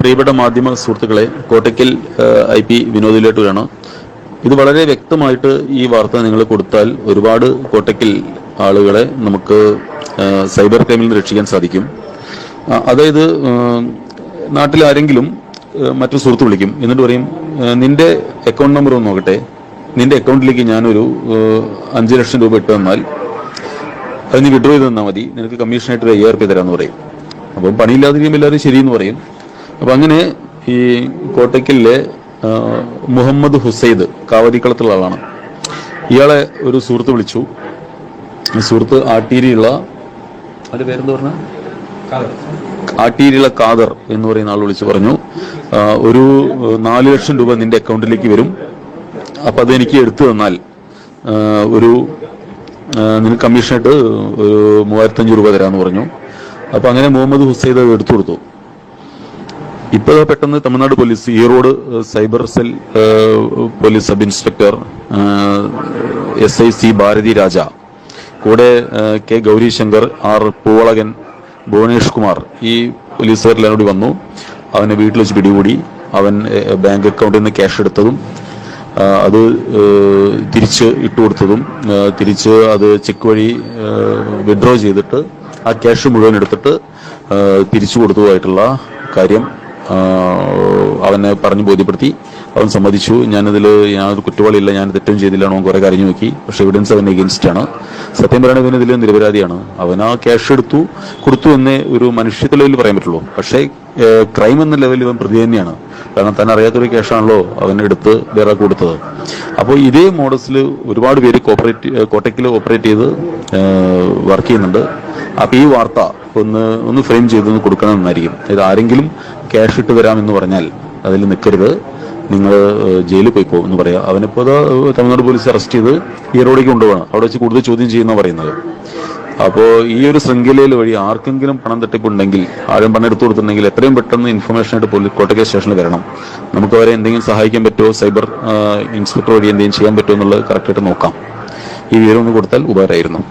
പ്രിയപ്പെട്ട മാധ്യമ സുഹൃത്തുക്കളെ കോട്ടയ്ക്കൽ ഐ പി വിനോദിലേട്ടൂരാണ് ഇത് വളരെ വ്യക്തമായിട്ട് ഈ വാർത്ത നിങ്ങൾ കൊടുത്താൽ ഒരുപാട് കോട്ടയ്ക്കൽ ആളുകളെ നമുക്ക് സൈബർ ക്രൈമിൽ നിന്ന് രക്ഷിക്കാൻ സാധിക്കും. അതായത് നാട്ടിൽ ആരെങ്കിലും ആ, മറ്റു സുഹൃത്ത് വിളിക്കും എന്നിട്ട് പറയും നിന്റെ അക്കൗണ്ട് നമ്പർ ഒന്ന് നോക്കട്ടെ. നിന്റെ അക്കൗണ്ടിലേക്ക് ഞാനൊരു അഞ്ച് ലക്ഷം രൂപ ഇട്ട് തന്നാൽ അത് നീ വിഡ്രോ ചെയ്ത് തന്നാൽ മതി. നിനക്ക് കമ്മീഷനായിട്ട് ഒരു അയ്യായിരം രൂപ തരാമെന്ന് പറയും. അപ്പം പണിയില്ലാതിരിക്കുമ്പോൾ എല്ലാവരും ശരിയെന്ന് പറയും. അപ്പം അങ്ങനെ ഈ കോട്ടയ്ക്കലിലെ മുഹമ്മദ് ഹുസൈദ് കാവതിക്കളത്തുള്ള ആളാണ്. ഇയാളെ ഒരു സുഹൃത്ത് വിളിച്ചു. സുഹൃത്ത് ആട്ടീരിയുള്ള അതിന്റെ പേരെന്ത് പറഞ്ഞ? ആട്ടീരിയുള്ള കാദർ എന്ന് പറയുന്ന ആൾ വിളിച്ചു പറഞ്ഞു. ഒരു നാല് ലക്ഷം രൂപ നിന്റെ അക്കൗണ്ടിലേക്ക് വരും. അപ്പൊ അതെനിക്ക് എടുത്തു തന്നാൽ ഒരു നിനക്ക് കമ്മീഷനായിട്ട് ഒരു മൂവായിരത്തഞ്ഞൂറ് രൂപ തരാമെന്ന് പറഞ്ഞു. അപ്പൊ അങ്ങനെ മുഹമ്മദ് ഹുസൈദ് അത് എടുത്തു കൊടുത്തു. ഇപ്പൊ ദാ പെട്ടെന്ന് Tamil Nadu police Erode cyber cell police sub inspector S I C Bharathi Raja കൂടെ കെ ഗൗരിശങ്കർ ആർ പൂവളകൻ ഭുവനേഷ് കുമാർ ഈ പോലീസുകാരെല്ലാം കൂടി വന്നു. അവനെ വീട്ടിൽ വെച്ച് പിടികൂടി. അവൻ ബാങ്ക് അക്കൗണ്ടിൽ നിന്ന് ക്യാഷ് എടുത്തതും അത് തിരിച്ച് ഇട്ടു കൊടുത്തതും തിരിച്ച് അത് ചെക്ക് വഴി വിഡ്രോ ചെയ്തിട്ട് ആ ക്യാഷ് മുഴുവൻ എടുത്തിട്ട് തിരിച്ചു കൊടുത്തതുമായിട്ടുള്ള കാര്യം. അവനെ പറഞ്ഞു ബോധ്യപ്പെടുത്തി. അവൻ സമ്മതിച്ചു. ഞാനതിൽ ഞാൻ കുറ്റവാളിയില്ല. ഞാൻ തെറ്റും ചെയ്തില്ല അവൻ കുറെ കരഞ്ഞു നോക്കി. പക്ഷെ എവിഡൻസ് അവൻ എഗൻസ്റ്റ് ആണ്. സത്യം പറയുകയാണെങ്കിൽ ഇവൻ ഇതിൽ നിരപരാധിയാണ്. അവൻ ആ ക്യാഷ് എടുത്തു കൊടുത്തു എന്നേ ഒരു മനുഷ്യത്വ ലെവലിൽ പറയാൻ പറ്റുള്ളൂ. പക്ഷേ ക്രൈം എന്ന ലെവലിൽ ഇവൻ പ്രതി തന്നെയാണ്. കാരണം താൻ അറിയാത്തൊരു ക്യാഷാണല്ലോ അവൻ എടുത്ത് വേറെ കൊടുത്തത്. അപ്പോൾ ഇതേ മോഡൽസിൽ ഒരുപാട് പേര് കോപ്പറേറ്റ് കോട്ടയ്ക്കിൽ ഓപ്പറേറ്റ് ചെയ്ത് വർക്ക് ചെയ്യുന്നുണ്ട്. അപ്പൊ ഈ വാർത്ത ഒന്ന് ഒന്ന് ഫ്രെയിം ചെയ്തൊന്ന് കൊടുക്കണമെന്നായിരിക്കും ഇത് ആരെങ്കിലും ക്യാഷ് ഇട്ട് തരാമെന്ന് പറഞ്ഞാൽ അതിൽ നിൽക്കരുത്. നിങ്ങൾ ജയിലിൽ പോയി പോകും എന്ന് പറയാം. അവനിപ്പോൾ തമിഴ്നാട് പോലീസ് അറസ്റ്റ് ചെയ്ത് ഈറോഡേക്ക് കൊണ്ടുപോകണം അവിടെ വെച്ച് കൂടുതൽ ചോദ്യം ചെയ്യുന്ന പറയുന്നത്. അപ്പോൾ ഈ ഒരു ശൃംഖലയിൽ വഴി ആർക്കെങ്കിലും പണം തട്ടിപ്പുണ്ടെങ്കിൽ ആരും പണം എടുത്തു കൊടുത്തിട്ടുണ്ടെങ്കിൽ എത്രയും പെട്ടെന്ന് ഇൻഫർമേഷൻ ആയിട്ട് പോലീസ് കോട്ടയ്ക്ക് സ്റ്റേഷനിൽ വരണം. നമുക്ക് അവരെ എന്തെങ്കിലും സഹായിക്കാൻ പറ്റുമോ? സൈബർ ഇൻസ്പെക്ടർ വഴി എന്തെങ്കിലും ചെയ്യാൻ പറ്റുമോ എന്നുള്ളത് കറക്റ്റായിട്ട് നോക്കാം. ഈ വിവരം ഒന്ന് കൊടുത്താൽ ഉപകാരമായിരുന്നു.